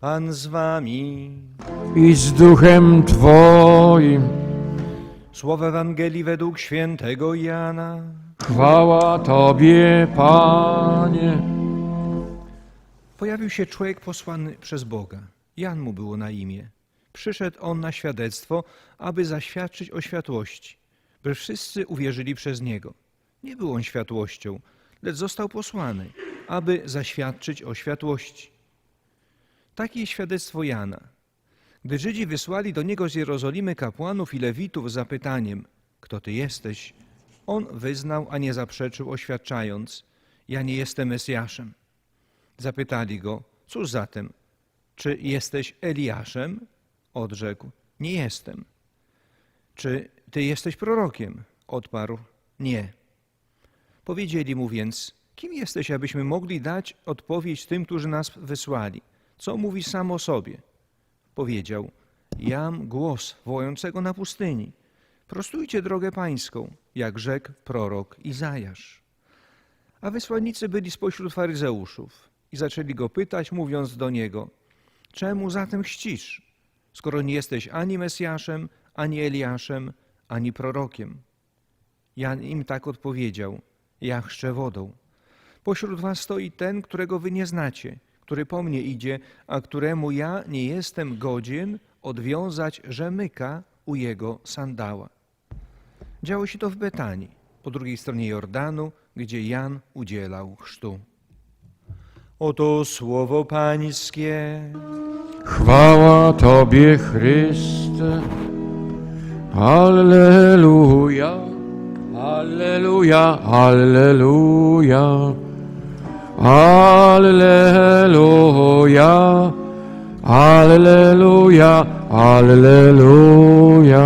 Pan z wami. i z duchem Twoim. Słowo Ewangelii według świętego Jana. Chwała Tobie, Panie. Pojawił się człowiek posłany przez Boga. Jan mu było na imię. Przyszedł on na świadectwo, aby zaświadczyć o światłości, by wszyscy uwierzyli przez niego. Nie był on światłością, lecz został posłany, aby zaświadczyć o światłości. Takie świadectwo Jana. Gdy Żydzi wysłali do niego z Jerozolimy kapłanów i lewitów z zapytaniem, kto ty jesteś, on wyznał, a nie zaprzeczył, oświadczając, ja nie jestem Mesjaszem. Zapytali go, cóż zatem, czy jesteś Eliaszem? Odrzekł, nie jestem. Czy ty jesteś prorokiem? Odparł, nie. Powiedzieli mu więc, kim jesteś, abyśmy mogli dać odpowiedź tym, którzy nas wysłali? Co mówi sam o sobie? Powiedział, jam głos wołającego na pustyni. Prostujcie drogę pańską, jak rzekł prorok Izajasz. A wysłannicy byli spośród faryzeuszów i zaczęli go pytać, mówiąc do niego, czemu zatem chcisz, skoro nie jesteś ani Mesjaszem, ani Eliaszem, ani prorokiem? Jan im tak odpowiedział, ja chrzczę wodą. Pośród was stoi ten, którego wy nie znacie, który po mnie idzie, a któremu ja nie jestem godzien odwiązać rzemyka u jego sandała. Działo się to w Betanii, po drugiej stronie Jordanu, gdzie Jan udzielał chrztu. Oto słowo Pańskie. Chwała Tobie, Chryste. Alleluja, Alleluja, Alleluja. Alleluja, Alleluja, Alleluja.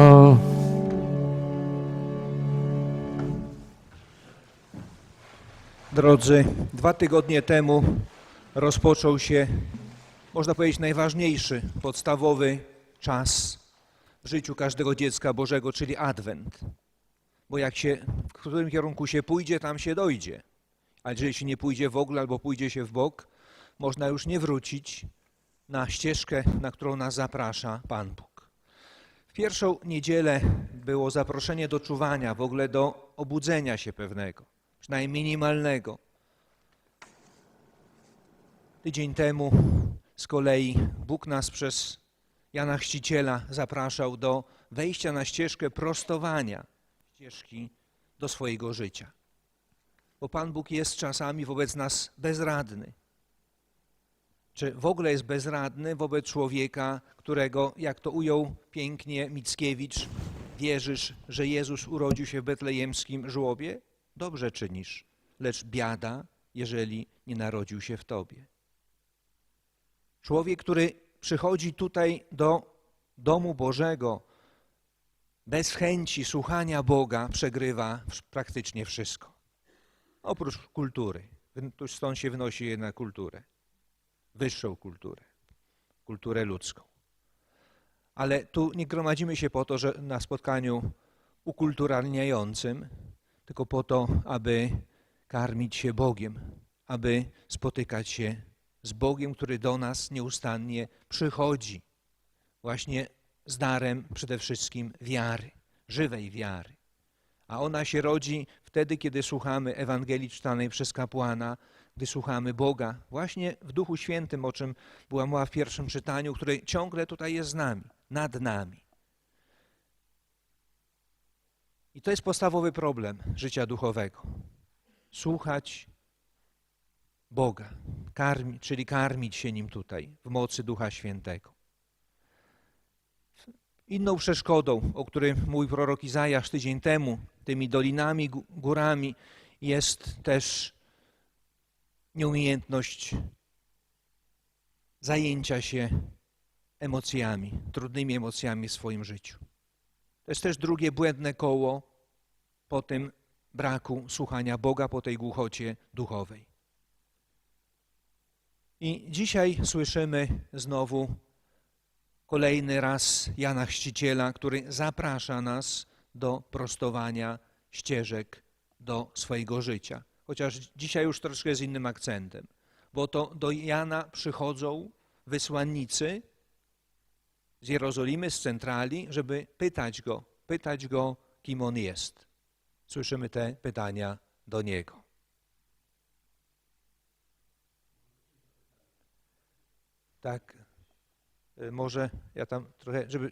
Drodzy, dwa tygodnie temu rozpoczął się, można powiedzieć, najważniejszy, podstawowy czas w życiu każdego dziecka Bożego, czyli Adwent. Bo jak się, w którym kierunku się pójdzie, tam się dojdzie. A jeżeli się nie pójdzie w ogóle albo pójdzie się w bok, można już nie wrócić na ścieżkę, na którą nas zaprasza Pan Bóg. W pierwszą niedzielę było zaproszenie do czuwania, w ogóle do obudzenia się pewnego, przynajmniej minimalnego. Tydzień temu z kolei Bóg nas przez Jana Chrzciciela zapraszał do wejścia na ścieżkę prostowania ścieżki do swojego życia. Bo Pan Bóg jest czasami wobec nas bezradny. Czy w ogóle jest bezradny wobec człowieka, którego, jak to ujął pięknie Mickiewicz, wierzysz, że Jezus urodził się w betlejemskim żłobie? Dobrze czynisz, lecz biada, jeżeli nie narodził się w tobie. Człowiek, który przychodzi tutaj do domu Bożego bez chęci słuchania Boga, przegrywa praktycznie wszystko. Oprócz kultury. Tu Stąd się wnosi jednak kulturę. Wyższą kulturę. Kulturę ludzką. Ale tu nie gromadzimy się po to, że na spotkaniu ukulturalniającym, tylko po to, aby karmić się Bogiem, aby spotykać się z Bogiem, który do nas nieustannie przychodzi. Właśnie z darem przede wszystkim wiary, żywej wiary. A ona się rodzi wtedy, kiedy słuchamy Ewangelii czytanej przez kapłana, gdy słuchamy Boga, właśnie w Duchu Świętym, o czym była mowa w pierwszym czytaniu, który ciągle tutaj jest z nami, nad nami. I to jest podstawowy problem życia duchowego. Słuchać Boga, karmi, czyli karmić się Nim tutaj, w mocy Ducha Świętego. Inną przeszkodą, o której mój prorok Izajasz tydzień temu, tymi dolinami, gó- górami, jest też nieumiejętność zajęcia się emocjami, trudnymi emocjami w swoim życiu. To jest też drugie błędne koło po tym braku słuchania Boga, po tej głuchocie duchowej. I dzisiaj słyszymy znowu kolejny raz Jana Chrzciciela, który zaprasza nas do prostowania ścieżek do swojego życia. Chociaż dzisiaj już troszkę z innym akcentem, bo to do Jana przychodzą wysłannicy z Jerozolimy, z centrali, żeby pytać go, pytać go, kim on jest. Słyszymy te pytania do niego. Tak, może ja tam trochę, żeby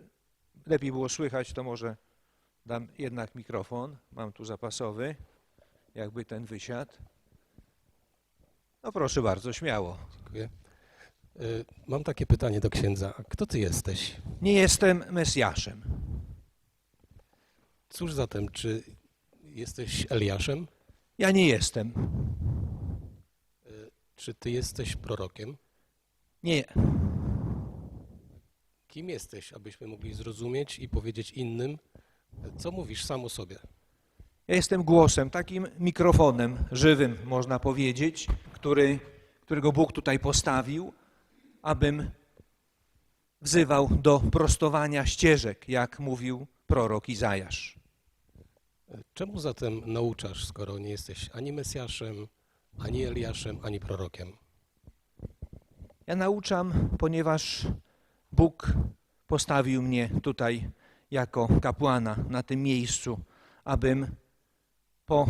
lepiej było słychać, to może dam jednak mikrofon. Mam tu zapasowy, jakby ten wysiadł. No proszę bardzo, śmiało. Dziękuję. Y, Mam takie pytanie do księdza. Kto ty jesteś? Nie jestem Mesjaszem. Cóż zatem, czy jesteś Eliaszem? Ja nie jestem. Czy ty jesteś prorokiem? Nie. Kim jesteś, abyśmy mogli zrozumieć i powiedzieć innym, co mówisz sam o sobie? Ja jestem głosem, takim mikrofonem żywym, można powiedzieć, który, którego Bóg tutaj postawił, abym wzywał do prostowania ścieżek, jak mówił prorok Izajasz. Czemu zatem nauczasz, skoro nie jesteś ani Mesjaszem, ani Eliaszem, ani prorokiem? Ja nauczam, ponieważ Bóg postawił mnie tutaj jako kapłana na tym miejscu, abym po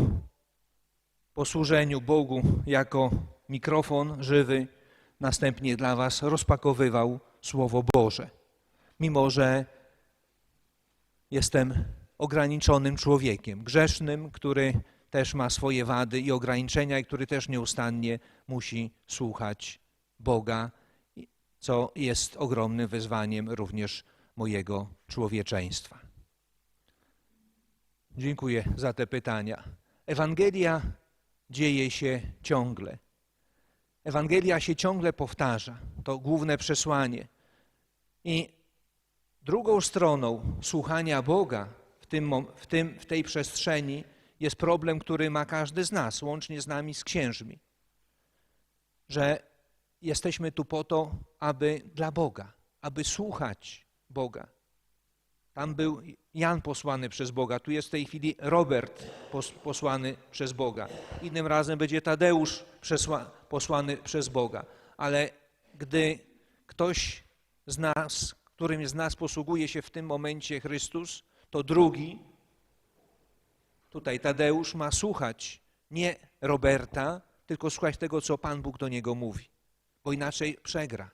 posłużeniu Bogu jako mikrofon żywy następnie dla Was rozpakowywał Słowo Boże. Mimo, że jestem ograniczonym człowiekiem, grzesznym, który też ma swoje wady i ograniczenia i który też nieustannie musi słuchać Boga, co jest ogromnym wyzwaniem również mojego człowieczeństwa. Dziękuję za te pytania. Ewangelia dzieje się ciągle. Ewangelia się ciągle powtarza. To główne przesłanie. I drugą stroną słuchania Boga w, tym, w, tym, w tej przestrzeni jest problem, który ma każdy z nas, łącznie z nami, z księżmi. Że jesteśmy tu po to, aby dla Boga, aby słuchać Boga. Tam był Jan posłany przez Boga, tu jest w tej chwili Robert pos- posłany przez Boga. Innym razem będzie Tadeusz posłany przez Boga. Ale gdy ktoś z nas, którym z nas posługuje się w tym momencie Chrystus, to drugi, tutaj Tadeusz, ma słuchać nie Roberta, tylko słuchać tego, co Pan Bóg do niego mówi, bo inaczej przegra.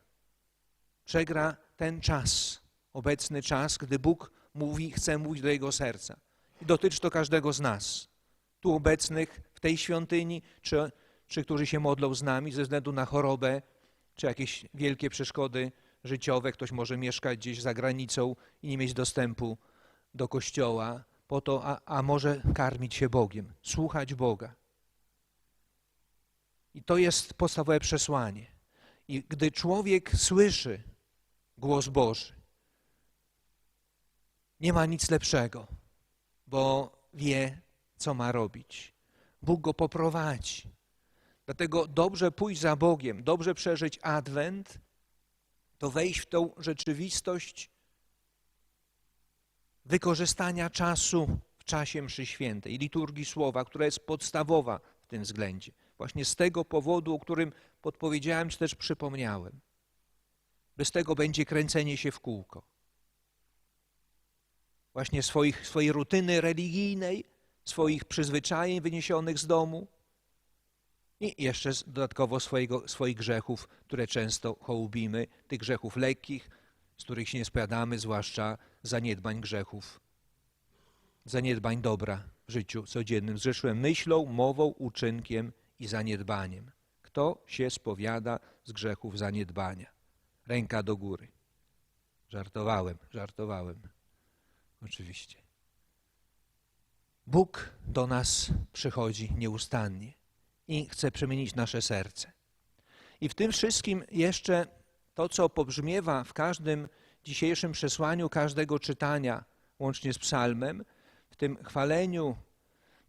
Przegra ten czas, obecny czas, gdy Bóg mówi, chce mówić do jego serca. I dotyczy to każdego z nas, tu obecnych w tej świątyni, czy, czy którzy się modlą z nami ze względu na chorobę, czy jakieś wielkie przeszkody życiowe. Ktoś może mieszkać gdzieś za granicą i nie mieć dostępu do kościoła, po to, a, a może karmić się Bogiem, słuchać Boga. I to jest podstawowe przesłanie. I gdy człowiek słyszy głos Boży, nie ma nic lepszego, bo wie, co ma robić. Bóg go poprowadzi. Dlatego dobrze pójść za Bogiem, dobrze przeżyć Adwent, to wejść w tą rzeczywistość wykorzystania czasu w czasie mszy świętej, liturgii słowa, która jest podstawowa w tym względzie. Właśnie z tego powodu, o którym podpowiedziałem, czy też przypomniałem. Bez tego będzie kręcenie się w kółko. Właśnie swoich, swojej rutyny religijnej, swoich przyzwyczajeń wyniesionych z domu i jeszcze dodatkowo swojego, swoich grzechów, które często hołubimy, tych grzechów lekkich, z których się nie spowiadamy, zwłaszcza zaniedbań grzechów, zaniedbań dobra w życiu codziennym. Zrzeszyłem myślą, mową, uczynkiem i zaniedbaniem. Kto się spowiada z grzechów zaniedbania? Ręka do góry. Żartowałem, żartowałem. Oczywiście. Bóg do nas przychodzi nieustannie i chce przemienić nasze serce. I w tym wszystkim jeszcze to, co pobrzmiewa w każdym dzisiejszym przesłaniu każdego czytania, łącznie z psalmem, w tym chwaleniu,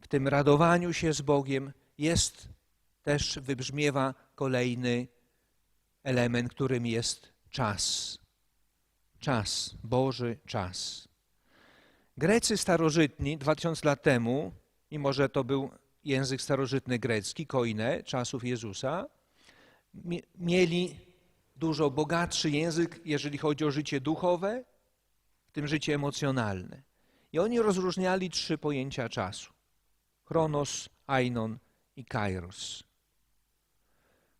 w tym radowaniu się z Bogiem, jest też wybrzmiewa kolejny element, którym jest czas. Czas, Boży czas. Grecy starożytni 2000 lat temu, mimo że to był język starożytny grecki, koine, czasów Jezusa, mie- mieli dużo bogatszy język, jeżeli chodzi o życie duchowe, w tym życie emocjonalne. I oni rozróżniali trzy pojęcia czasu: chronos, ainon i kairos.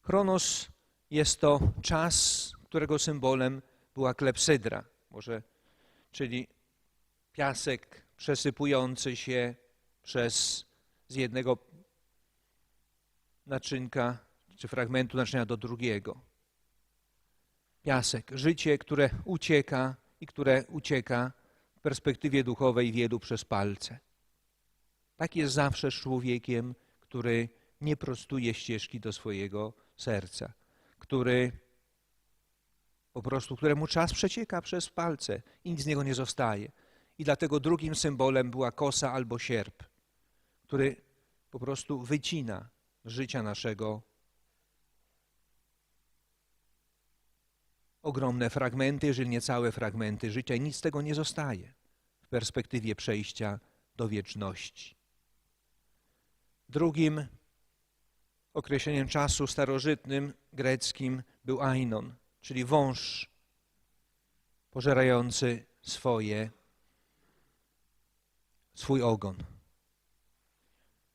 Chronos jest to czas, którego symbolem była klepsydra, może, czyli piasek przesypujący się przez z jednego naczynka czy fragmentu naczynia do drugiego. Piasek, życie, które ucieka i które ucieka w perspektywie duchowej wielu przez palce. Tak jest zawsze z człowiekiem, który nie prostuje ścieżki do swojego serca, który po prostu, któremu czas przecieka przez palce i nic z niego nie zostaje. I dlatego drugim symbolem była kosa albo sierp, który po prostu wycina życia naszego ogromne fragmenty, jeżeli nie całe fragmenty życia i nic z tego nie zostaje w perspektywie przejścia do wieczności. Drugim określeniem czasu starożytnym greckim był ainon, czyli wąż pożerający swoje, swój ogon.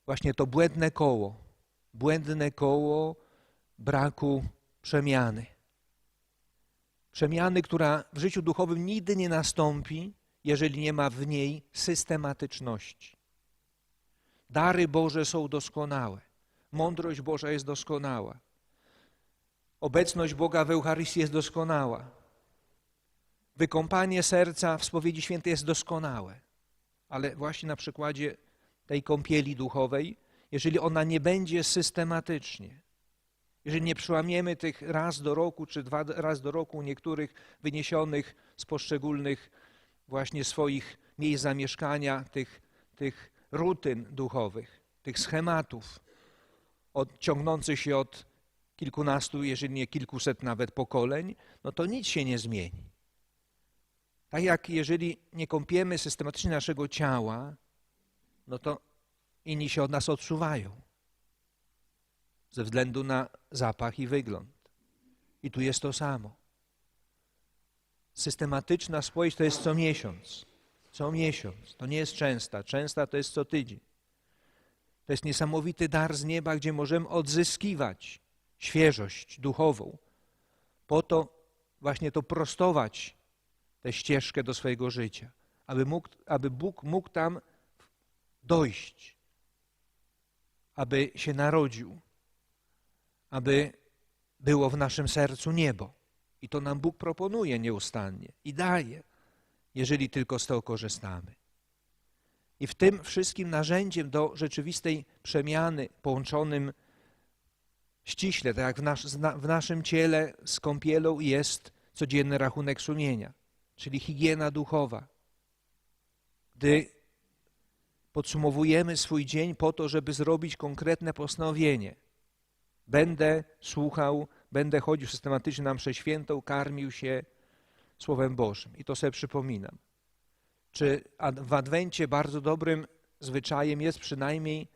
Właśnie to błędne koło, błędne koło braku przemiany. Przemiany, która w życiu duchowym nigdy nie nastąpi, jeżeli nie ma w niej systematyczności. Dary Boże są doskonałe. Mądrość Boża jest doskonała. Obecność Boga w Eucharystii jest doskonała. Wykąpanie serca w spowiedzi świętej jest doskonałe. Ale właśnie na przykładzie tej kąpieli duchowej, jeżeli ona nie będzie systematycznie, jeżeli nie przełamiemy tych raz do roku, czy dwa raz do roku niektórych wyniesionych z poszczególnych właśnie swoich miejsc zamieszkania, tych, tych rutyn duchowych, tych schematów, od, ciągnących się od kilkunastu, jeżeli nie kilkuset nawet pokoleń, no to nic się nie zmieni. Tak jak jeżeli nie kąpiemy systematycznie naszego ciała, no to inni się od nas odsuwają ze względu na zapach i wygląd. I tu jest to samo. Systematyczna spowiedź to jest co miesiąc. Co miesiąc. To nie jest częsta. Częsta to jest co tydzień. To jest niesamowity dar z nieba, gdzie możemy odzyskiwać świeżość duchową. Po to właśnie to prostować tę ścieżkę do swojego życia, aby, mógł, aby Bóg mógł tam dojść, aby się narodził, aby było w naszym sercu niebo. I to nam Bóg proponuje nieustannie i daje, jeżeli tylko z tego korzystamy. I w tym wszystkim narzędziem do rzeczywistej przemiany, połączonym ściśle, tak jak w, w naszym ciele z kąpielą jest codzienny rachunek sumienia, czyli higiena duchowa. Gdy podsumowujemy swój dzień po to, żeby zrobić konkretne postanowienie. Będę słuchał, będę chodził systematycznie na mszę świętą, karmił się Słowem Bożym. I to sobie przypominam. Czy w Adwencie bardzo dobrym zwyczajem jest przynajmniej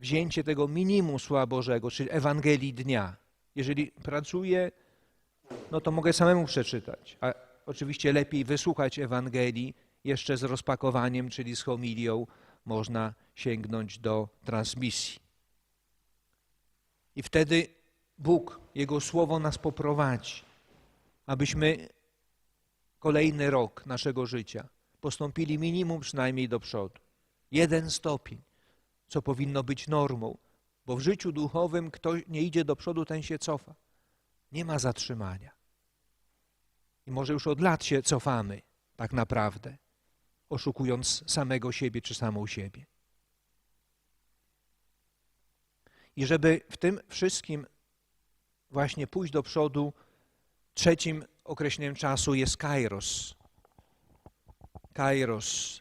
wzięcie tego minimum Słowa Bożego, czyli Ewangelii dnia. Jeżeli pracuję, no to mogę samemu przeczytać, a oczywiście lepiej wysłuchać Ewangelii jeszcze z rozpakowaniem, czyli z homilią, można sięgnąć do transmisji. I wtedy Bóg, Jego Słowo nas poprowadzi, abyśmy kolejny rok naszego życia postąpili minimum przynajmniej do przodu. Jeden stopień, co powinno być normą, bo w życiu duchowym kto nie idzie do przodu, ten się cofa. Nie ma zatrzymania. I może już od lat się cofamy, tak naprawdę, oszukując samego siebie czy samą siebie. I żeby w tym wszystkim właśnie pójść do przodu, trzecim określeniem czasu jest kairos. Kairos,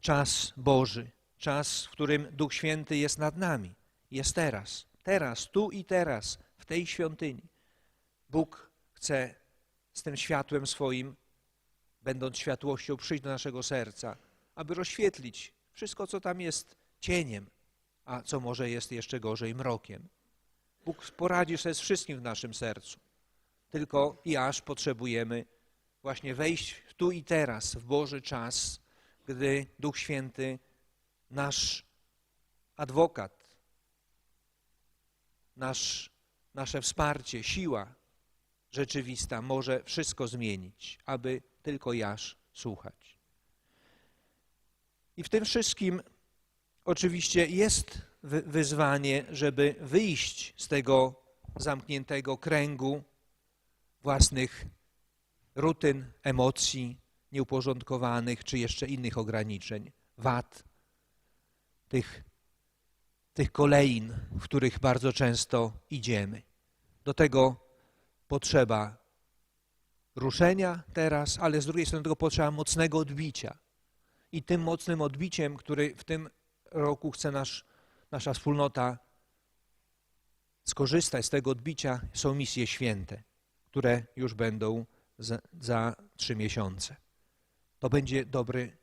czas Boży, czas, w którym Duch Święty jest nad nami. Jest teraz, teraz, tu i teraz, w tej świątyni. Bóg chce z tym światłem swoim, będąc światłością, przyjść do naszego serca, aby rozświetlić wszystko, co tam jest cieniem, a co może jest jeszcze gorzej mrokiem. Bóg poradzi sobie z wszystkim w naszym sercu. Tylko i aż potrzebujemy właśnie wejść tu i teraz, w Boży czas, gdy Duch Święty, nasz adwokat, nasz, nasze wsparcie, siła rzeczywista może wszystko zmienić, aby tylko jaż słuchać. I w tym wszystkim oczywiście jest wy- wyzwanie, żeby wyjść z tego zamkniętego kręgu własnych rutyn, emocji nieuporządkowanych, czy jeszcze innych ograniczeń, wad, tych, tych kolejn, w których bardzo często idziemy. Do tego potrzeba ruszenia teraz, ale z drugiej strony tego potrzeba mocnego odbicia. I tym mocnym odbiciem, który w tym roku chce nasz, nasza wspólnota skorzystać z tego odbicia, są misje święte, które już będą za, za trzy miesiące. To będzie dobry,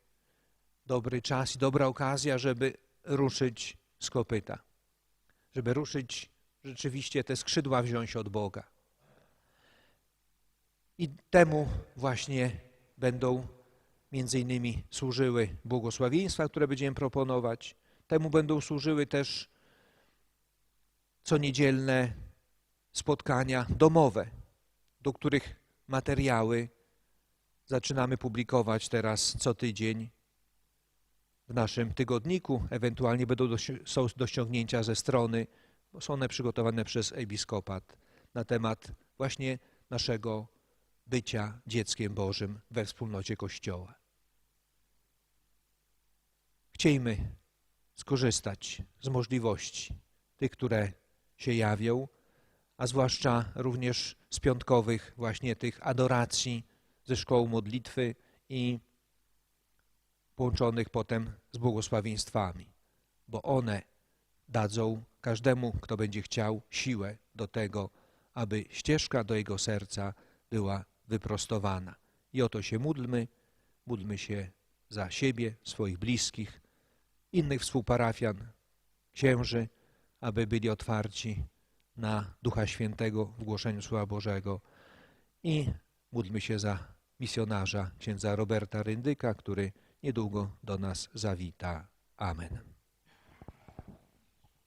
dobry czas i dobra okazja, żeby ruszyć z kopyta, żeby ruszyć rzeczywiście te skrzydła wziąć od Boga. I temu właśnie będą między innymi służyły błogosławieństwa, które będziemy proponować. Temu będą służyły też co niedzielne spotkania domowe, do których materiały zaczynamy publikować teraz co tydzień w naszym tygodniku. Ewentualnie będą do, są do ze strony, bo są one przygotowane przez episkopat na temat właśnie naszego bycia dzieckiem Bożym we wspólnocie Kościoła. Chciejmy skorzystać z możliwości tych, które się jawią, a zwłaszcza również z piątkowych właśnie tych adoracji ze szkoły modlitwy i połączonych potem z błogosławieństwami, bo one dadzą każdemu, kto będzie chciał, siłę do tego, aby ścieżka do jego serca była wyprostowana. I o to się módlmy, módlmy się za siebie, swoich bliskich, innych współparafian, księży, aby byli otwarci na Ducha Świętego w głoszeniu Słowa Bożego i módlmy się za misjonarza księdza Roberta Ryndyka, który niedługo do nas zawita. Amen.